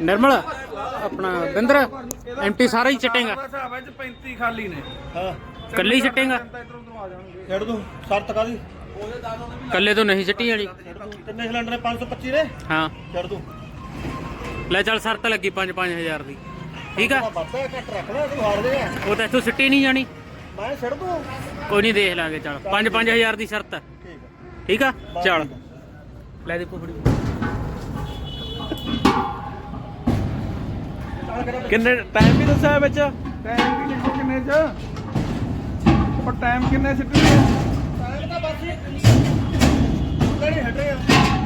ਨਿਰਮਲ ਆਪਣਾ ਬਿੰਦਰ ਐਮਟੀ ਸਾਰਾ ਹੀ ਚਟੇਗਾ। ਹਿਸਾਬ ਵਿੱਚ 35 ਖਾਲੀ ਨੇ। ਹਾਂ। ਕੱਲੇ ਹੀ ਚਟੇਗਾ? ਇਧਰੋਂ ਤੋਂ ਆ ਜਾਣਗੇ ਛੱਡ ਦੂੰ ਸ਼ਰਤ ਕਾਦੀ ਕੱਲੇ ਤੋਂ ਨਹੀਂ ਚਟੀ ਵਾਲੀ। ਕਿੰਨੇ ਸਿਲੰਡਰ ਨੇ 525 ਨੇ ਹਾਂ। ਛੱਡ ਦੂੰ। ਲੈ ਚੱਲ ਸ਼ਰਤ ਲੱਗੀ 5 5000 ਦੀ। ਠੀਕ ਆ? ਵੱਧਾ ਘੱਟ ਰੱਖ ਲੈ ਤੂੰ ਹਾਰ ਦੇ ਉਹ ਤਾਂ ਇੱਥੋਂ ਸਿੱਟੀ ਨਹੀਂ ਜਾਣੀ। ਮੈਂ ਛੱਡ ਦੂੰ। ਕੋਈ ਨਹੀਂ ਦੇਖ ਲਾਂਗੇ ਚੱਲ। 5 5000 ਦੀ ਸ਼ਰਤ। ਠੀਕ ਆ। ਠੀਕ ਆ? ਚੱਲ। ਲੈ ਦੇ ਫੁੱਫੜੀ ਕਿੰਨੇ ਟਾਈਮ ਵੀ ਦੱਸਿਆ ਵਿੱਚ? ਟਾਈਮ ਵੀ ਲਿਖੋ ਕਿੰਨੇ ਚ। ਪਰ ਟਾਈਮ ਕਿੰਨੇ ਸਿੱਟਣੇ ਟਾਈਮ ਤਾਂ ਬਸ ਕਿਹੜੀ ਹਟ ਰਿਹਾ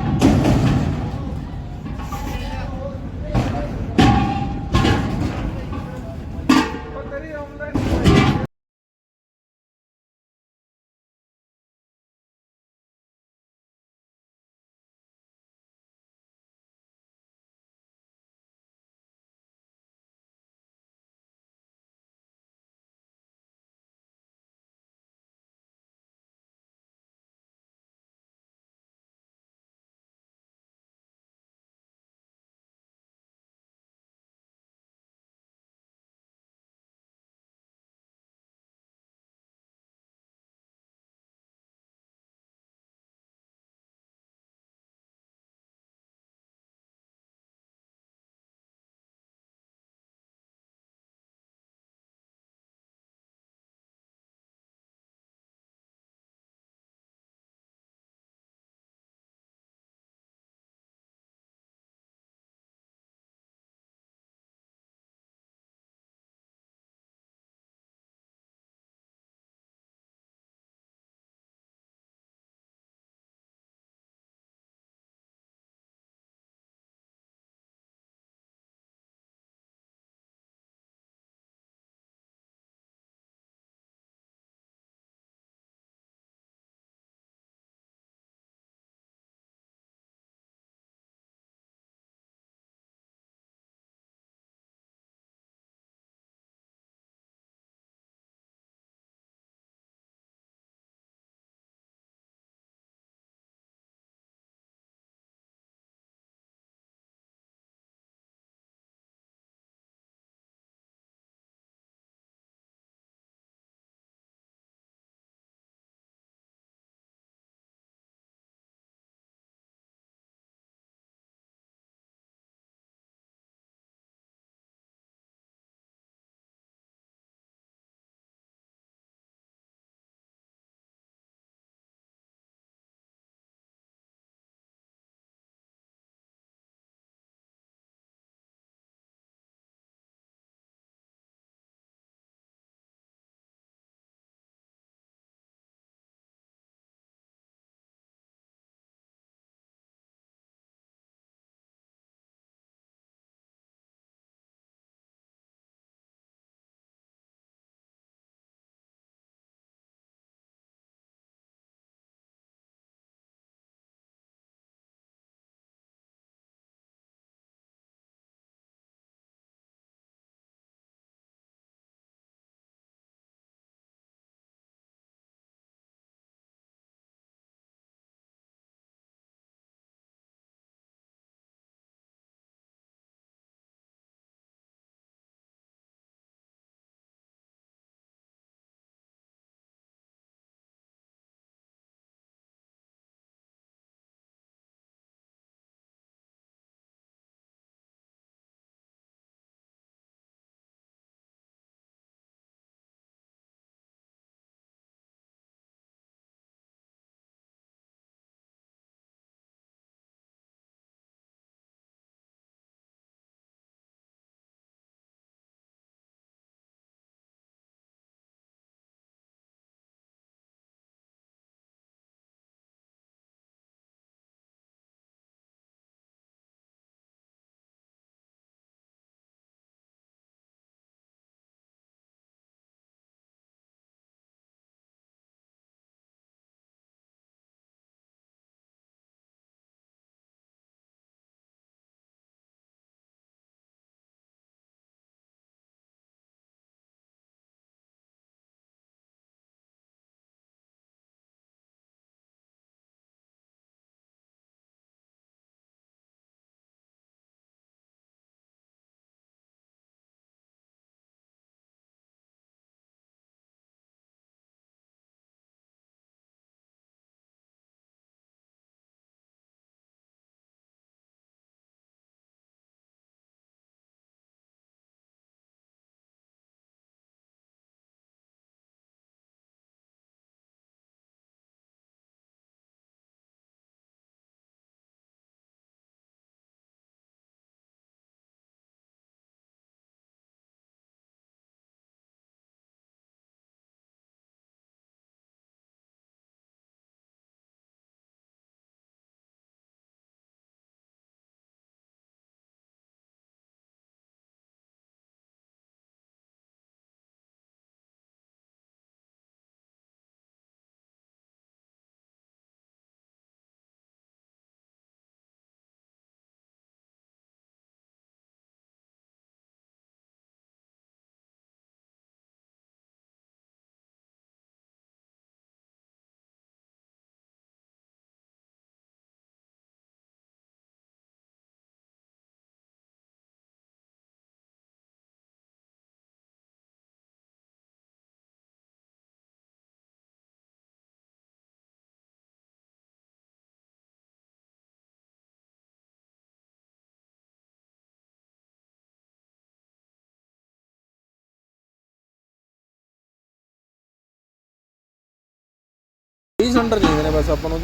ਸਿਲੰਡਰ ਚਾਹੀਦੇ ਨੇ ਬਸ ਆਪਾਂ ਨੂੰ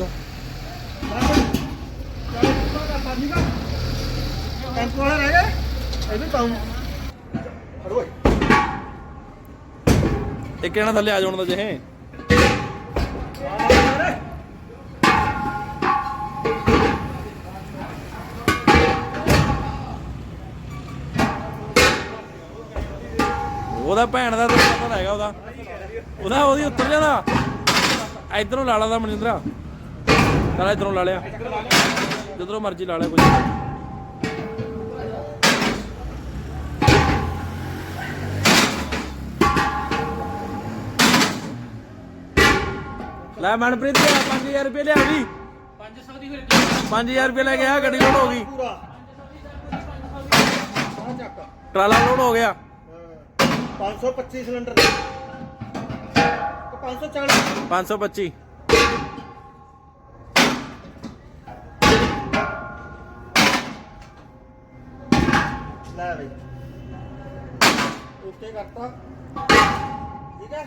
ਟੈਂਪੋ ਵਾਲਾ ਰਹਿ ਗਿਆ। ਓਏ। ਇੱਕ ਜਣਾ ਥੱਲੇ ਆ ਜਾਣ ਦਾ ਜਿਹੇ ਉਹਦਾ ਭੈਣ ਦਾ ਤਾਂ ਪਤਾ ਹੈਗਾ ਉਹਦਾ। ਉਹਦਾ ਉਹਦੀ ਉੱਤਰ ਜਾਣਾ। ਇਧਰੋਂ ਲਾ ਲਾ ਦਾ ਮਨਿੰਦਰਾ। ਚੱਲ ਇਧਰੋਂ ਲਾ ਲਿਆ। ਜਿੱਧਰੋਂ ਮਰਜ਼ੀ ਲਾ ਲਿਆ ਕੋਈ ਲੈ ਮਨਪ੍ਰੀਤ ਲਿਆ 5000 ਰੁਪਏ ਲਿਆ ਵੀ। 500 ਦੀ ਫਿਰ 5000 ਰੁਪਏ ਲੈ ਕੇ ਆ ਗੱਡੀ ਲੋਡ ਹੋ ਗਈ। ਟਰਾਲਾ ਲੋਡ ਹੋ ਗਿਆ। ਹਾਂ। 525 ਸਿਲੰਡਰ। ਦੇ 540 525 ਲੈ ਬਈ। ਓਕੇ ਕਰਤਾ। ਠੀਕ ਹੈ?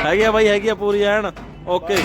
ਹੈਗੀ ਆ ਬਾਈ ਹੈਗੀ ਆ ਪੂਰੀ ਐਨ। ਓਕੇ।